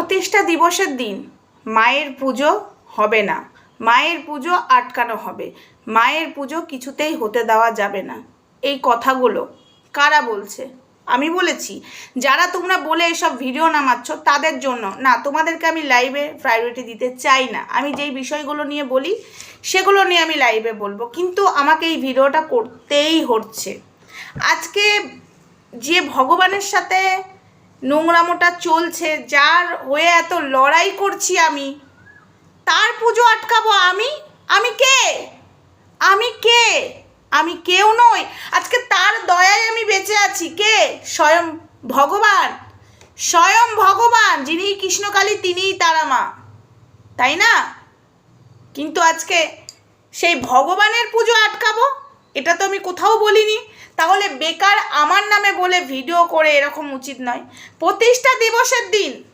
প্রতিষ্ঠা দিবসের দিন মায়ের পুজো হবে না। মায়ের পুজো আটকানো হবে। মায়ের পুজো কিছুতেই হতে দেওয়া যাবে না। এই কথাগুলো কারা বলছে? আমি বলেছি, যারা তোমরা বলে এসব ভিডিও নামাচ্ছ তাদের জন্য। না, তোমাদেরকে আমি লাইভে প্রায়োরিটি দিতে চাই না। আমি যেই বিষয়গুলো নিয়ে বলি, সেগুলো নিয়ে আমি লাইভে বলব। কিন্তু আমাকে এই ভিডিওটা করতেই হচ্ছে। আজকে যে ভগবানের সাথে নোংরামোটা চলছে, যার হয়ে এত লড়াই করছি আমি, তার পুজো আটকাবো আমি? আমি কে? আমি কে? আমি কেউ নই। আজকে তার দয়ায় আমি বেঁচে আছি। কে? স্বয়ং ভগবান। স্বয়ং ভগবান, যিনি কৃষ্ণকালী, তিনিই তারা মা। তাই না? কিন্তু আজকে সেই ভগবানের পুজো আটকাবো? এটা তো আমি কোথাও বলিনি। তাহলে বেকার আমার নামে বলে ভিডিও করে এরকম উচিত নয়। প্রতিষ্ঠা দিবসের দিন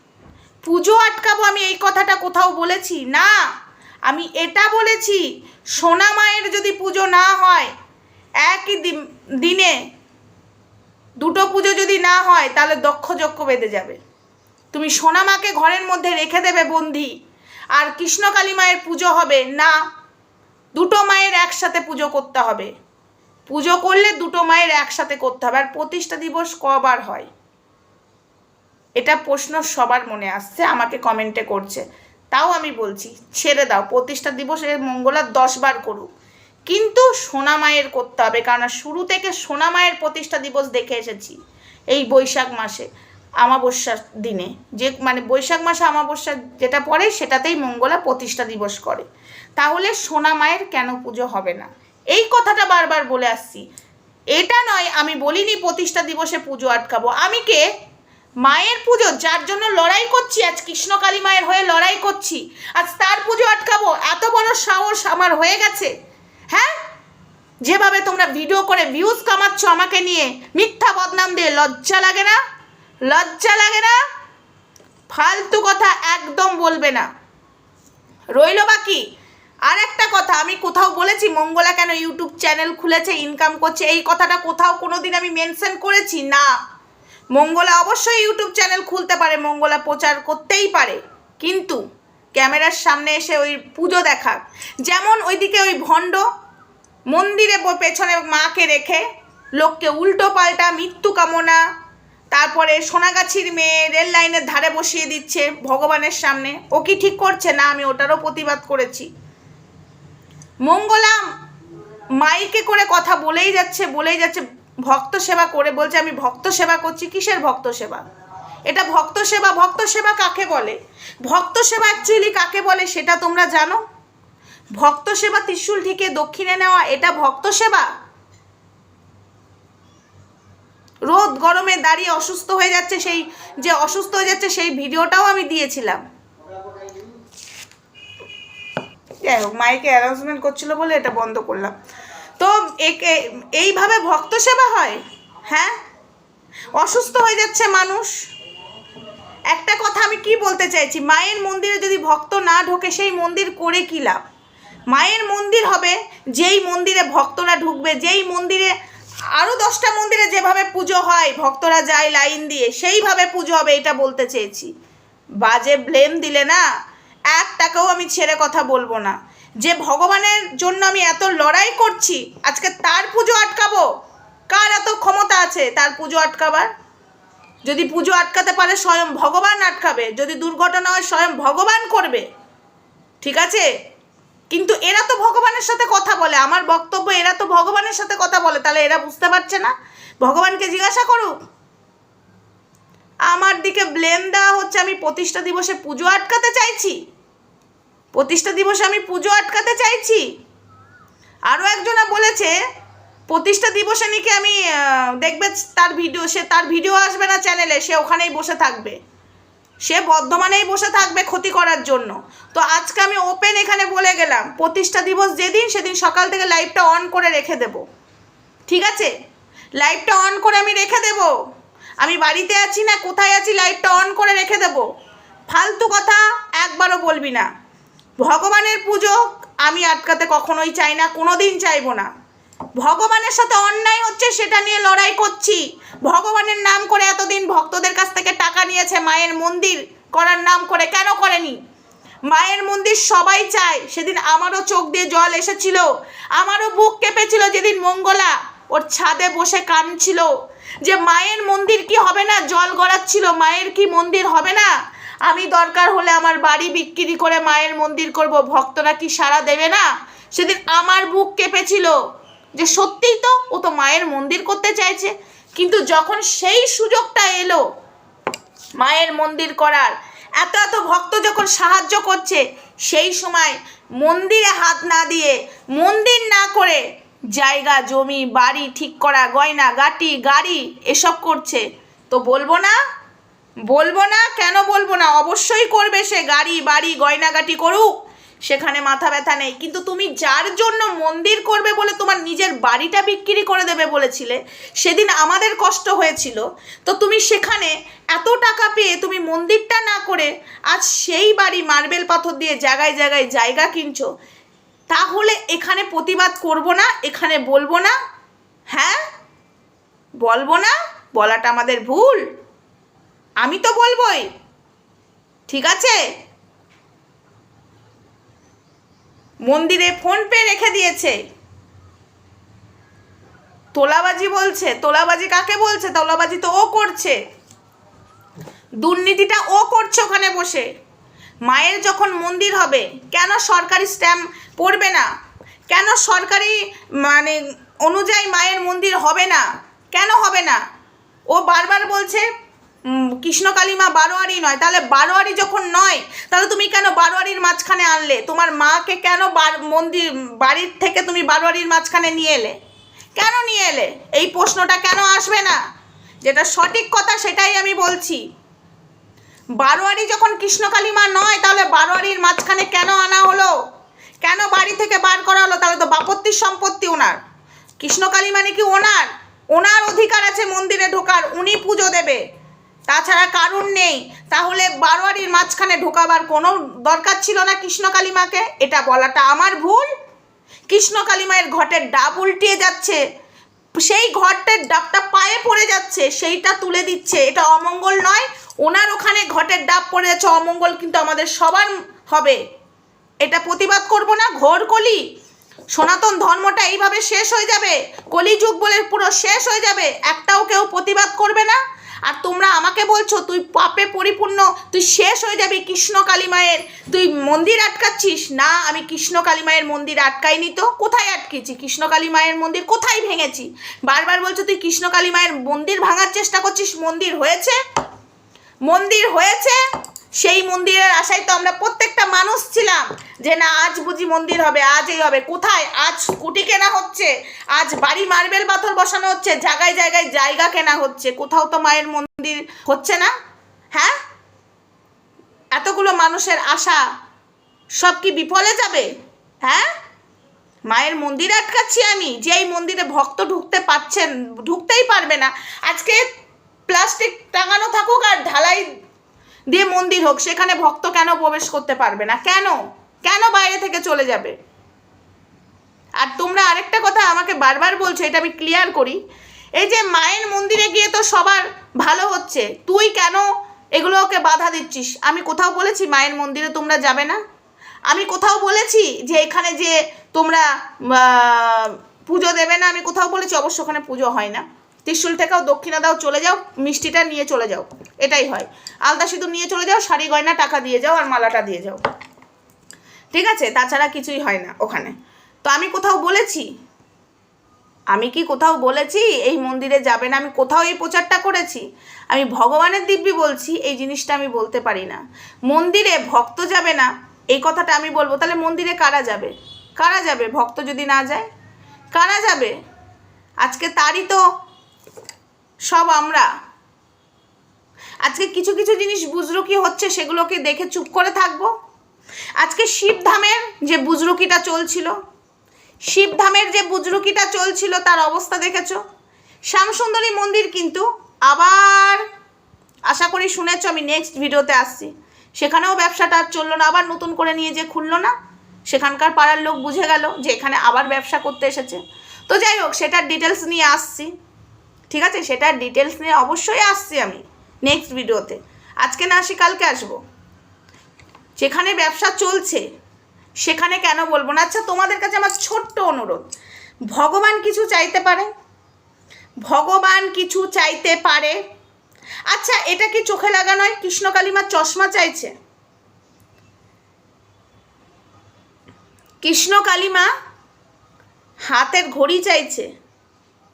পুজো আটকাবো আমি এই কথাটা কোথাও বলেছি? না। আমি এটা বলেছি, সোনা মায়ের যদি পুজো না হয়, একই দিন- দুটো পুজো যদি না হয়, তাহলে দক্ষ যজ্ঞ বেঁধে যাবে। তুমি সোনা মাকে ঘরের মধ্যে রেখে দেবে বন্দি, আর কৃষ্ণকালী মায়ের পুজো হবে না। দুটো মায়ের একসাথে পুজো করতে হবে। পুজো করলে দুটো মায়ের একসাথে করতে হবে। আর প্রতিষ্ঠা দিবস কবার হয়? এটা প্রশ্ন সবার মনে আসছে, আমাকে কমেন্টে করছে। তাও আমি বলছি, ছেড়ে দাও, প্রতিষ্ঠা দিবস এর মঙ্গলার দশ বার করুক। কিন্তু সোনা মায়ের করতে হবে, কারণ শুরু থেকে সোনা মায়ের প্রতিষ্ঠা দিবস দেখে এসেছি, এই বৈশাখ মাসে আমাবস্যার দিনে। যে মানে বৈশাখ মাসে আমাবস্যা যেটা পড়ে, সেটাতেই মঙ্গলা প্রতিষ্ঠা দিবস করে। তাহলে সোনা মায়ের কেন পুজো হবে না? এই কথাটা বারবার বলে আসছি। এটা নয়, আমি বলিনি প্রতিষ্ঠা দিবসে পুজো আটকাবো। আমি কে? মায়ের পুজো, যার জন্য লড়াই করছি, আজ কৃষ্ণকালী মায়ের হয়ে লড়াই করছি। আজ তার পুজো আটকাবো, এত বড় সাহস আমার হয়ে গেছে। হ্যাঁ? যেভাবে তোমরা ভিডিও করে ভিউজ কামাচ্ছ আমাকে নিয়ে, মিথ্যা বদনাম দিয়ে লজ্জা লাগে না? লজ্জা লাগে না? ফালতু কথা একদম বলবে না। রইল বাকি। আর একটা কথা, আমি কোথাও বলেছি, মঙ্গলা কেন ইউটিউব চ্যানেল খুলেছে ইনকাম করছে, এই কথাটা কোথাও কোনো দিন আমি মেনশন করেছি? না। মঙ্গলা অবশ্যই ইউটিউব চ্যানেল খুলতে পারে, মঙ্গলা প্রচার করতেই পারে। কিন্তু ক্যামেরার সামনে এসে ওই পুজো দেখাক যেমন ওইদিকে ওই ভণ্ড মন্দিরে পেছনে মাকে রেখে, লোককে উল্টো পাল্টা মৃত্যু কামনা, তারপরে সোনাগাছির মেয়ে রেল লাইনের ধারে বসিয়ে দিচ্ছে ভগবানের সামনে, ও কি ঠিক করছে? না, আমি ওটারও প্রতিবাদ করেছি। মঙ্গলা মাইকে করে কথা বলেই যাচ্ছে বলেই যাচ্ছে, ভক্ত সেবা করে বলছে, আমি ভক্ত সেবা করছি, কিসের ভক্ত সেবা? এটা ভক্ত সেবা ভক্ত সেবা কাকে বলে? ভক্ত সেবা অ্যাকচুয়ালি কাকে বলে সেটা তোমরা জানো? ভক্ত সেবা ত্রিশূল থেকে দক্ষিণে নেওয়া এটা ভক্ত সেবা? রোদ গরমে দাঁড়িয়ে অসুস্থ হয়ে যাচ্ছে, সেই যে অসুস্থ হয়ে যাচ্ছে, সেই ভিডিওটাও আমি দিয়েছিলাম। যাই হোক মাইকে অ্যানাউন্সমেন্ট করছিল বলে এটা বন্ধ করলাম। তো এইভাবে ভক্ত সেবা হয়? হ্যাঁ? অসুস্থ হয়ে যাচ্ছে মানুষ? একটা কথা আমি কি বলতে চাইছি? মায়ের মন্দিরে যদি ভক্ত না ঢোকে, সেই মন্দির করে কী লাভ? মায়ের মন্দির হবে, যেই মন্দিরে ভক্তরা ঢুকবে, যেই মন্দিরে আরও দশটা মন্দিরে যেভাবে পুজো হয়, ভক্তরা যায় লাইন দিয়ে, সেইভাবে পুজো হবে, এটা বলতে চেয়েছি। বাজে ব্লেম দিলে না এক টাকাও আমি ছেড়ে কথা বলব না। যে ভগবানের জন্য আমি এত লড়াই করছি, আজকে তার পুজো আটকাবো? কার এত ক্ষমতা আছে তার পুজো আটকাবার? যদি পুজো আটকাতে পারে স্বয়ং ভগবান আটকাবে, যদি দুর্ঘটনা হয় স্বয়ং ভগবান করবে। ঠিক আছে? কিন্তু এরা তো ভগবানের সাথে কথা বলে, আমার বক্তব্য এরা তো ভগবানের সাথে কথা বলে, তাহলে এরা বুঝতে পারছে না? ভগবানকে জিজ্ঞাসা করুক। আমার দিকে ব্লেম দেওয়া হচ্ছে, আমি প্রতিষ্ঠা দিবসে পুজো আটকাতে চাইছি। প্রতিষ্ঠা দিবসে আমি পুজো আটকাতে চাইছি। আরও একজনা বলেছে, প্রতিষ্ঠা দিবসে নাকি আমি দেখবে তার ভিডিও, সে তার ভিডিও আসবে না চ্যানেলে, সে ওখানেই বসে থাকবে। সে বর্ধমানেই বসে থাকবে ক্ষতি করার জন্য। তো আজকে আমি ওপেন এখানে বলে গেলাম, প্রতিষ্ঠা দিবস যেদিন, সেদিন সকাল থেকে লাইভটা অন করে রেখে দেব। ঠিক আছে? লাইভটা অন করে আমি রেখে দেব। আমি বাড়িতে আছি না, কোথায় আছি, লাইভটা অন করে রেখে দেব। ফালতু কথা একবারও বলবি না। ভগবানের পুজো আমি আটকাতে কখনোই চাই না কোনো দিন চাইব না। ভগবানের সাথে অন্যায় হচ্ছে সেটা নিয়ে লড়াই করছি। ভগবানের নাম করে এতদিন ভক্তদের কাছ থেকে টাকা নিয়েছে মায়ের মন্দির, করার নাম করে কেন করেনি? মায়ের মন্দির সবাই চায়। সেদিন আমারও চোখ দিয়ে জল এসেছিল, আমারও বুক কেঁপেছিল যেদিন মঙ্গলা ওর ছাদে বসে কাঁদছিল যে মায়ের মন্দির কি হবে না? জল গড়াচ্ছিল, মায়ের কি মন্দির হবে না? আমি দরকার হলে আমার বাড়ি বিক্রি করে মায়ের মন্দির করব। ভক্তরা কি সাড়া দেবে না? সেদিন আমার বুক কেঁপেছিল যে সত্যিই তো ও তো মায়ের মন্দির করতে চাইছে। কিন্তু যখন সেই সুযোগটা এলো, মায়ের মন্দির করার, এত এত ভক্ত যখন সাহায্য করছে, সেই সময় মন্দিরে হাত না দিয়ে, মন্দির না করে জায়গা, জমি, বাড়ি ঠিক করা, গয়না, গাটি, গাড়ি এসব করছে। তো বলব না বলব না? কেন বলব না? অবশ্যই করবে সে। গাড়ি, বাড়ি, গয়নাগাটি করুক। সেখানে মাথা ব্যথা নেই। কিন্তু তুমি যার জন্য মন্দির করবে বলে তোমার নিজের বাড়িটা বিক্রি করে দেবে বলেছিলে, সেদিন আমাদের কষ্ট হয়েছিল। তো তুমি সেখানে এত টাকা পেয়ে তুমি মন্দিরটা না করে আজ সেই বাড়ি মার্বেল পাথর দিয়ে জায়গায় জায়গায় জায়গা কিনছো, তাহলে এখানে প্রতিবাদ করব না? এখানে বলব না? হ্যাঁ? বলব না? বলাটা আমাদের ভুল? আমি তো বলবোই। ঠিক আছে? মন্দিরে ফোন পে রেখে দিয়েছে। তোলাবাজি বলছে। তোলাবাজি কাকে বলছে? তোলাবাজি তো ও করছে। দুর্নীতিটা ও করছে ওখানে বসে। মায়ের যখন মন্দির হবে, কেন সরকারি স্ট্যাম্প পড়বে না? কেন সরকারি মানে অনুযায়ী মায়ের মন্দির হবে না? কেন হবে না? ও বারবার বলছে উম, কৃষ্ণকালী মা বারোয়ারি নয় তাহলে বারোয়ারি যখন নয় তাহলে তুমি কেন বারোয়ারির মাঝখানে আনলে? তোমার মাকে কেন মন্দির বাড়ির থেকে তুমি বারোয়ারির মাঝখানে নিয়ে এলে? কেন নিয়ে এলে? এই প্রশ্নটা কেন আসবে না? যেটা সঠিক কথা সেটাই আমি বলছি। বারোয়ারি যখন কৃষ্ণকালী মা নয় তাহলে বারোয়ারির মাঝখানে কেন আনা হলো? কেন বাড়ি থেকে বার করা হলো? তাহলে তো বাপত্তির সম্পত্তি ওনার। কৃষ্ণকালী মানে কি ওনার? ওনার অধিকার আছে মন্দিরে ঢোকার উনি পুজো দেবে। তাছাড়া কারণ নেই। তাহলে বারোয়ারির মাঝখানে ঢোকাবার কোনো দরকার ছিল না কৃষ্ণকালী মাকে এটা বলাটা আমার ভুল? কৃষ্ণকালী মায়ের ঘটের ডাব উল্টিয়ে যাচ্ছে। সেই ঘরটার ডাবটা পায়ে পড়ে যাচ্ছে, সেইটা তুলে দিচ্ছে। এটা অমঙ্গল নয়। ওনার ওখানে ঘটের ডাব পড়ে যাচ্ছে। অমঙ্গল কিন্তু আমাদের সবার হবে। এটা প্রতিবাদ করব না। ঘোর কলি। সনাতন ধর্মটা এইভাবে শেষ হয়ে যাবে। কলিযুগ বলে পুরো শেষ হয়ে যাবে। একটাও কেউ প্রতিবাদ করবে না। আর তোমরা আমাকে বলছো, তুই পাপে পরিপূর্ণ, তুই শেষ হয়ে যাবি কৃষ্ণ কালী মায়ের তুই মন্দির আটকাচ্ছিস? না, আমি কৃষ্ণ কালী মায়ের মন্দির আটকাইনি তো। কোথায় আটকেছি? কৃষ্ণ কালী মায়ের মন্দির কোথায় ভেঙেছি? বারবার বলছো তুই কৃষ্ণ কালী মায়ের মন্দির ভাঙার চেষ্টা করছিস। মন্দির হয়েছে? মন্দির হয়েছে? সেই মন্দিরের আশায় তো আমরা প্রত্যেকটা মানুষ ছিলাম। যে না, আজ বুঝি মন্দির হবে আজ এই হবে। কোথায়? আজ স্কুটি কেনা হচ্ছে, আজ বাড়ি মার্বেল পাথর বসানো হচ্ছে, জায়গায় জায়গায় জায়গা কেনা হচ্ছে। কোথাও তো মায়ের মন্দির হচ্ছে না? হ্যাঁ? এতগুলো মানুষের আশা সব কি বিফলে যাবে? হ্যাঁ? মায়ের মন্দির আটকাচ্ছি আমি, যে এই মন্দিরে ভক্ত ঢুকতে পারছেন ঢুকতেই পারবে না। আজকে প্লাস্টিক টাঙানো থাকুক আর ঢালাই দিয়ে মন্দির হোক, সেখানে ভক্ত কেন প্রবেশ করতে পারবে না? কেন? কেন বাইরে থেকে চলে যাবে? আর তোমরা আরেকটা কথা আমাকে বারবার বলছো, এটা আমি ক্লিয়ার করি। এই যে মায়ের মন্দিরে গিয়ে তো সবার ভালো হচ্ছে, তুই কেন এগুলোকে বাধা দিচ্ছিস? আমি কোথাও বলেছি মায়ের মন্দিরে তোমরা যাবে না? আমি কোথাও বলেছি যে এখানে যে তোমরা পুজো দেবে না? আমি কোথাও বলেছি, অবশ্য ওখানে পুজো হয় না। ত্রিশুল থেকেও দক্ষিণা দাও, চলে যাও, মিষ্টিটা নিয়ে চলে যাও। এটাই হয়। আলতা সিঁদুর নিয়ে চলে যাও, শাড়ি, গয়না, টাকা দিয়ে যাও, আর মালাটা দিয়ে যাও। ঠিক আছে? তাছাড়া কিছুই হয় না ওখানে। তো আমি কোথাও বলেছি? আমি কি কোথাও বলেছি? এই মন্দিরে যাবে না? আমি কোথাও এই প্রচারটা করেছি? আমি ভগবানের দিব্যি বলছি, এই জিনিসটা আমি বলতে পারি না। মন্দিরে ভক্ত যাবে না, এই কথাটা আমি বলব। তাহলে মন্দিরে কারা যাবে? কারা যাবে? ভক্ত যদি না যায়? কারা যাবে? আজকে তারই তো সব আমরা। আজকে কিছু কিছু জিনিস বুজরুকি হচ্ছে, সেগুলোকে দেখে চুপ করে থাকব। আজকে শিবধামের যে বুজরুকিটা চলছিল শিবধামের যে বুজরুকিটা চলছিল, তার অবস্থা দেখেছ? শ্যামসুন্দরী মন্দির কিন্তু আবার, আশা করি শুনেছ, আমি নেক্সট ভিডিওতে আসছি। সেখানেও ব্যবসাটা আর চলল না, আবার নতুন করে নিয়ে যে খুললো না, সেখানকার পাড়ার লোক বুঝে গেল যে এখানে আবার ব্যবসা করতে এসেছে। তো যাই হোক, সেটার ডিটেলস নিয়ে আসছি। ঠিক আছে? সেটার ডিটেলস নিয়ে অবশ্যই আসছি আমি নেক্সট ভিডিওতে আজকে না আসি, কালকে আসব। যেখানে ব্যবসা চলছে, সেখানে কেন বলব না? আচ্ছা তোমাদের কাছে আমার ছোট্ট অনুরোধ। ভগবান কিছু চাইতে পারে? ভগবান কিছু চাইতে পারে? আচ্ছা এটা কি চোখে লাগানোয় কৃষ্ণ কালিমার চশমা চাইছে। কৃষ্ণ কালিমা হাতের ঘড়ি চাইছে।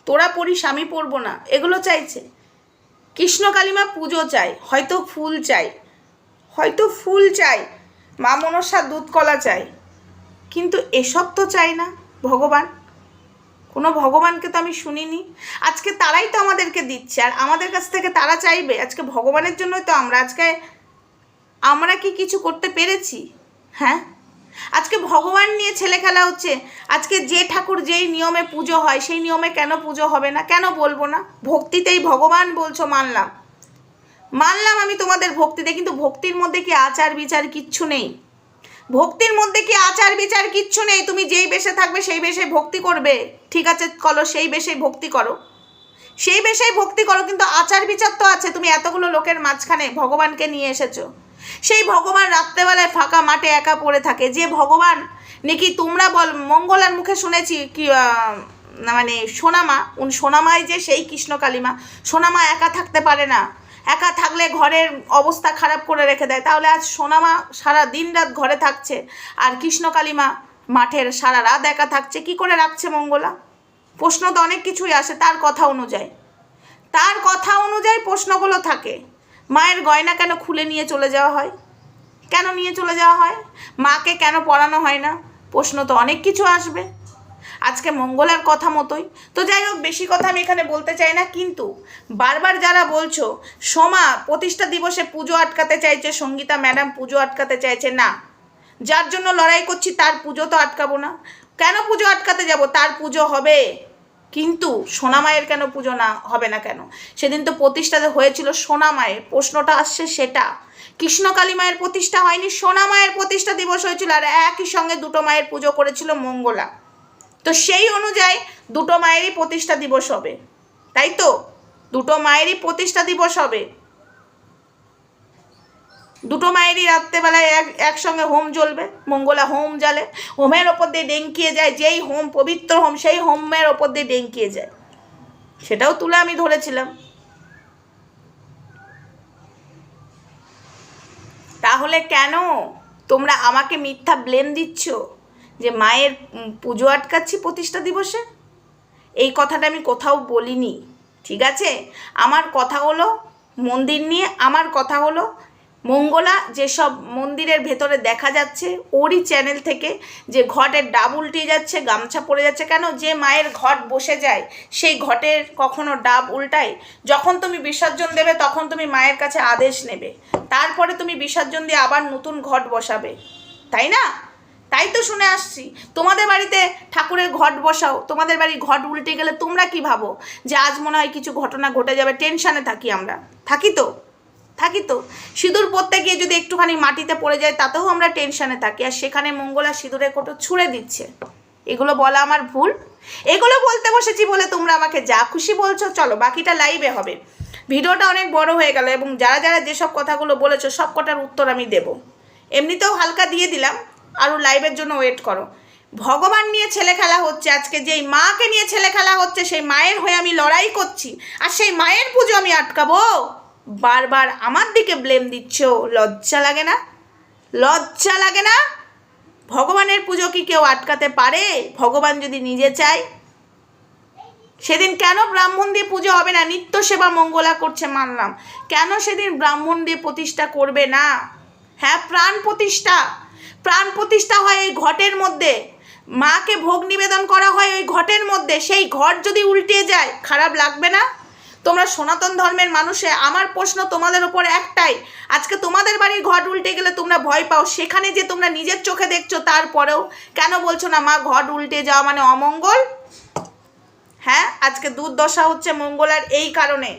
তোরা পড়ি স্বামী পরবো না। এগুলো চাইছে। কৃষ্ণ কালিমা পুজো চাই, হয়তো ফুল চাই। হয়তো ফুল চাই, মা মনসা দুধ কলা চাই। কিন্তু এসব তো চাই না, ভগবান। কোনো ভগবানকে তো আমি শুনিনি। আজকে তারাই তো আমাদেরকে দিচ্ছে, আর আমাদের কাছ থেকে তারা চাইবে। আজকে ভগবানের জন্যই তো আমরা, আজকে আমরা কি কিছু করতে পেরেছি? হ্যাঁ? আজকে ভগবান নিয়ে ছেলে খেলা হচ্ছে। আজকে যে ঠাকুর যেই নিয়মে পুজো হয়, সেই নিয়মে কেন পুজো হবে না? কেন বলব না? ভক্তিতেই ভগবান বলছো মানলাম। মানলাম আমি তোমাদের ভক্তিতে, কিন্তু ভক্তির মধ্যে কি আচার বিচার কিচ্ছু নেই? ভক্তির মধ্যে কি আচার বিচার কিচ্ছু নেই? তুমি যেই বেশে থাকবে, সেই বেশে ভক্তি করবে। ঠিক আছে কলো সেই বেশেই ভক্তি করো। সেই বেশেই ভক্তি করো, কিন্তু আচার বিচার তো আছে। তুমি এতগুলো লোকের মাঝখানে ভগবানকে নিয়ে এসেছ। সেই ভগবান রাত্রেবেলায় ফাঁকা মাঠে একা পড়ে থাকে। যে ভগবান, নাকি তোমরা বল, মঙ্গলার মুখে শুনেছি কি মানে সোনামা, উন সোনামাই যে সেই কৃষ্ণ কালিমা, সোনামা একা থাকতে পারে না। একা থাকলে ঘরের অবস্থা খারাপ করে রেখে দেয়। তাহলে আজ সোনামা সারা দিন রাত ঘরে থাকছে, আর কৃষ্ণ কালিমা মাঠের সারা রাত একা থাকছে। কি করে রাখছে মঙ্গলা? প্রশ্ন তো অনেক কিছুই আসে, তার কথা অনুযায়ী। তার কথা অনুযায়ী প্রশ্নগুলো থাকে। মায়ের গয়না কেন খুলে নিয়ে চলে যাওয়া হয়? কেন নিয়ে চলে যাওয়া হয়? মাকে কেন পড়ানো হয় না? প্রশ্ন তো অনেক কিছু আসবে। আজকে মঙ্গলার কথা মতোই। তো যাই হোক, বেশি কথা আমি এখানে বলতে চাই না, কিন্তু বারবার যারা বলছো, সোমা প্রতিষ্ঠা দিবসে পুজো আটকাতে চাইছে, সঙ্গীতা ম্যাডাম পুজো আটকাতে চাইছে, না। যার জন্য লড়াই করছি, তার পুজো তো আটকাবো না। কেন পুজো আটকাতে যাব? তার পুজো হবে। কিন্তু সোনামায়ের কেন পুজো না, হবে না কেন? সেদিন তো প্রতিষ্ঠাতে হয়েছিল সোনামায়ের প্রশ্নটা আসছে সেটা। কৃষ্ণকালী মায়ের প্রতিষ্ঠা হয়নি, সোনা মায়ের প্রতিষ্ঠা দিবস হয়েছিল আর একই সঙ্গে দুটো মায়ের পুজো করেছিল মঙ্গলা। তো সেই অনুযায়ী দুটো মায়েরই প্রতিষ্ঠা দিবস হবে। তাই তো? দুটো মায়েরই প্রতিষ্ঠা দিবস হবে। দুটো মায়েরই রাত্রেবেলায় এক, একসঙ্গে হোম জ্বলবে, মঙ্গলা হোম জ্বালে, হোমের ওপর দিয়ে ডেঙ্কিয়ে যায়, যেই হোম পবিত্র হোম, সেই হোমের ওপর দিয়ে ডেঙ্কিয়ে যায়। সেটাও তুলে আমি ধরেছিলাম। তাহলে কেন তোমরা আমাকে মিথ্যা ব্লেম দিচ্ছ যে মায়ের পুজো আটকাচ্ছি প্রতিষ্ঠা দিবসে? এই কথাটা আমি কোথাও বলিনি, ঠিক আছে? আমার কথা হলো মন্দির নিয়ে, আমার কথা হলো মঙ্গলা, যেসব মন্দিরের ভেতরে দেখা যাচ্ছে, ওরই চ্যানেল থেকে যে ঘটের ডাব উল্টে যাচ্ছে, গামছা পড়ে যাচ্ছে, কেন যে মায়ের ঘট বসে যায়, সেই ঘটের কখনো ডাব উল্টায়। যখন তুমি বিসর্জন দেবে, তখন তুমি মায়ের কাছে আদেশ নেবে। তারপরে তুমি বিসর্জন দিয়ে আবার নতুন ঘট বসাবে। তাই না? তাই তো শুনে আসছি। তোমাদের বাড়িতে ঠাকুরের ঘট বসাও, তোমাদের বাড়ির ঘট উল্টে গেলে তোমরা কি ভাবো? যে আজ মনে হয় কিছু ঘটনা ঘটে যাবে, টেনশানে থাকি আমরা। থাকি তো? থাকি তো। সিঁদুর পরতে গিয়ে যদি একটুখানি মাটিতে পড়ে যায়, তাতেও আমরা টেনশানে থাকি। আর সেখানে মঙ্গলা সিঁদুরের কোটো ছুঁড়ে দিচ্ছে। এগুলো বলা আমার ভুল। এগুলো বলতে বসেছি বলে তোমরা আমাকে যা খুশি বলছো, চলো বাকিটা লাইভে হবে। ভিডিওটা অনেক বড় হয়ে গেল এবং যারা যারা যেসব কথাগুলো বলেছ, সব কটার উত্তর আমি দেব। এমনিতেও হালকা দিয়ে দিলাম। আরও লাইভের জন্য ওয়েট করো। ভগবান নিয়ে ছেলে খেলা হচ্ছে আজকে। যেই মাকে নিয়ে ছেলে খেলা হচ্ছে, সেই মায়ের হয়ে আমি লড়াই করছি। আর সেই মায়ের পুজো আমি আটকাবো। বারবার আমার দিকে ব্লেম দিচ্ছ? লজ্জা লাগে না? লজ্জা লাগে না? ভগবানের পুজো কি কেউ আটকাতে পারে? ভগবান যদি নিজে চায়? সেদিন কেন ব্রাহ্মণ দিয়ে পুজো হবে না? নিত্য সেবা মঙ্গলা করছে মানলাম। কেন সেদিন ব্রাহ্মণ দিয়ে প্রতিষ্ঠা করবে না? হ্যাঁ প্রাণ প্রতিষ্ঠা। প্রাণ প্রতিষ্ঠা হয় এই ঘটের মধ্যে। মাকে ভোগ নিবেদন করা হয় ওই ঘটের মধ্যে। সেই ঘট যদি উল্টে যায়, খারাপ লাগবে না? তোমরা সনাতন ধর্মের মানুষে, আমার প্রশ্ন তোমাদের ওপর একটাই। আজকে তোমাদের বাড়ির ঘট উল্টে গেলে তোমরা ভয় পাও। সেখানে যে তোমরা নিজের চোখে দেখছ, তারপরেও কেন বলছো না, মা ঘট উল্টে যাওয়া মানে অমঙ্গল হ্যাঁ আজকে দুর্দশা হচ্ছে মঙ্গলার এই কারণে।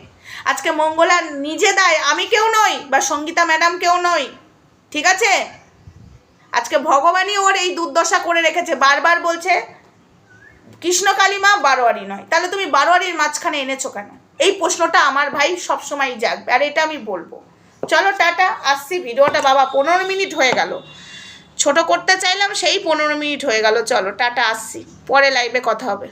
আজকে মঙ্গলার নিজে দায়, আমি কেউ নই বা সঙ্গীতা ম্যাডাম কেউ নই। ঠিক আছে? আজকে ভগবানই ওর এই দুর্দশা করে রেখেছে। বারবার বলছে কৃষ্ণ কালিমা বারোয়ারি নয়। তাহলে তুমি বারোয়ারির মাঝখানে এনেছো কেন? এই প্রশ্নটা আমার ভাই সবসময় জাগবে, আর এটা আমি বলব। চলো টাটা, আসছি, ভিডিওটা বাবা পনেরো মিনিট হয়ে গেল। ছোট করতে চাইলাম, সেই পনেরো মিনিট হয়ে গেল, চলো, টাটা, আসছি, পরে লাইভে কথা হবে।